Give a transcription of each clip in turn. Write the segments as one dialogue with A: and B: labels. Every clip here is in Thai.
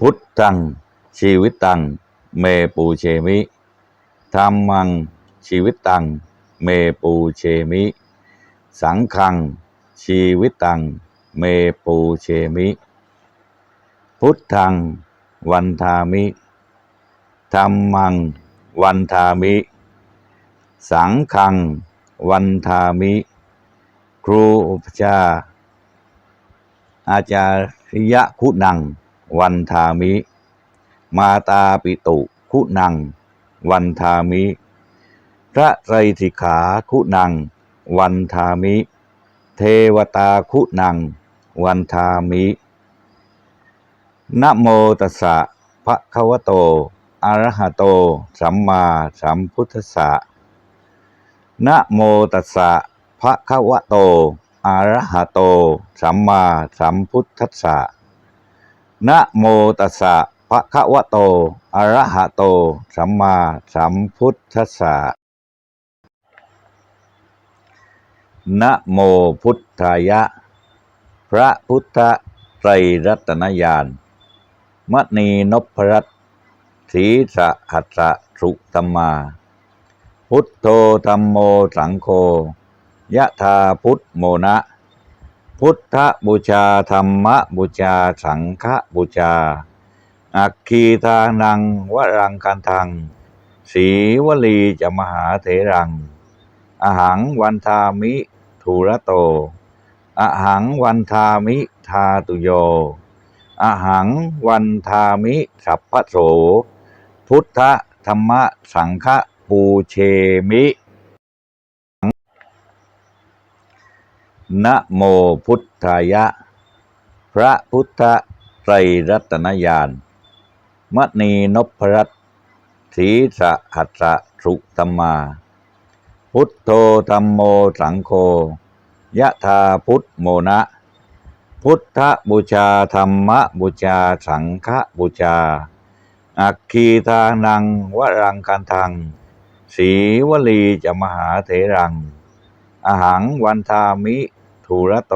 A: พุทธังชีวิตตัง เมปูเชมิธรรมังชีวิตตัง เมปูเชมิ สังฆัง ชีวิตตัง เมปูเชมิ พุทธัง วันทามิธรรมัง วันทามิ สังฆัง วันทามิ ครูอุปชาอาจาริยะคุณัง วันทามิ มาตาปิตุคุณัง วันทามิ พระไตรสิกขาคุณัง วันทามิ เทวตาคุณัง วันทามินะโมตัสสะภะคะวะโตอะระหะโต สัมมาสัมพุทธัสสะนะโมตัสสะภะคะวะโตอะระหะโต สัมมาสัมพุทธัสสะ นะโมตัสสะภะคะวะโต อะระหะโต สัมมาสัมพุทธัสสะนะโมพุทธายะ พระพุทธไตรรัตนญาณมณีนพรัตศีสะหัสสะสุตมา พุทโธธรรมโมสังโฆยะธาพุทธโมนะ พุทธบูชาธรรมบูชาสังฆบูชา อักคีทานังวรังกันทังสีวลีจะมหาเถรัง อหังวันทามิทูระโต อหังวันทามิทาตุโย อหังวันทามิสัพพโส พุทธธรรมสังฆปูเชมิ นะโมพุทธายะ พระพุทธไตรรัตนญาณมณีนพรัตน์ศีสะหัสสะสุตมา พุทโธธรรมโมสังโฆยะธาพุทธโมนะ พุทธบูชาธรรมบูชาสังฆบูชา อักคีทานังวรังกันทัง สีวลีจะมหาเถรัง อหังวันทามิทูระโต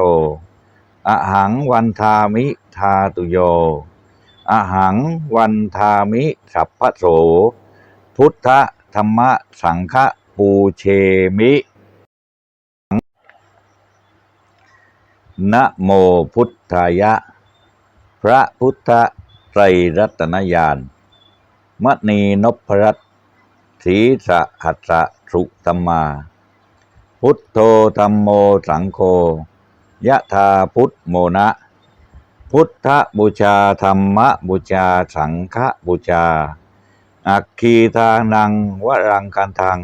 A: อหังวันทามิทาตุโย อหังวันทามิสัพพะโส พุทธธรรมสังฆปูเชมินะโมพุทธายะ พระพุทธไตรรัตนญาณมณีนพรัตน์ศีสะหัสสะสุตมมา พุทโธธรรมโมสังโฆยะธาพุทธโมนะ พุทธบูชาธรรมบูชาสังฆบูชา อักคีทานังวรังกันทัง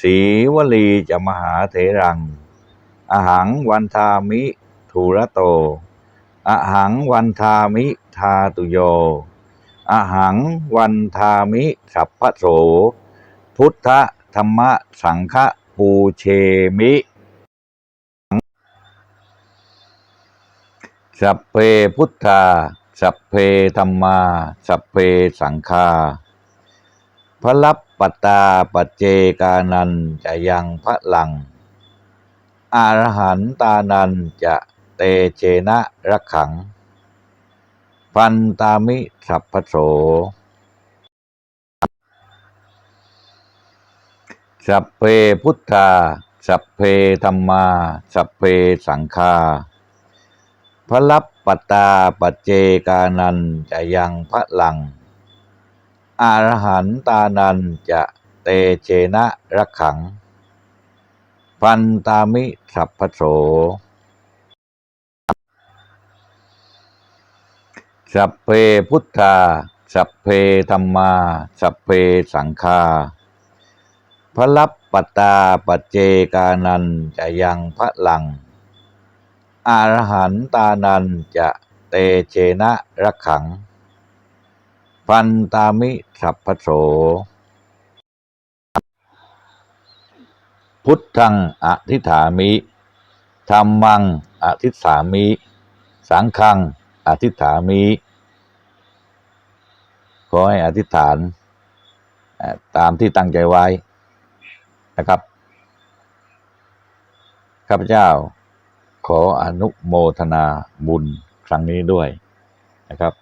A: สีวลีจะมหาเถรัง อหังวันทามิทูระโต อหังวันทามิทาตุโย อหังวันทามิสัพพโส พุทธธรรมสังฆ ปูเชมิสัพเพพุทธา สัพเพธรรมา สัพเพสังฆาพระลับปตาปเจกานันจะยังพระลังอรหันตานันจะเตเจนะรักขัง พันตามิสัพพโส สัพเพพุทธา สัพเพธรรมา สัพเพสังฆาพระลับปตาปเจกานันจะยังพระลังอรหันตานันจะเตเจนะรักขัง พันตามิสัพพโสสัพเพพุทธา สัพเพธรรมา สัพเพสังฆา พระลับปตาปัจเจกานันจะยังพระลังอรหันตานันจะเตเจนะรักขัง พันตามิสัพพโส พุทธังอธิษฐามิธรรมังอธิษฐามิ สังฆังอธิษฐามิ ขอให้อธิษฐาน ตามที่ตั้งใจไว้ นะครับข้าพเจ้าขออนุโมทนาบุญครั้งนี้ด้วยนะครับ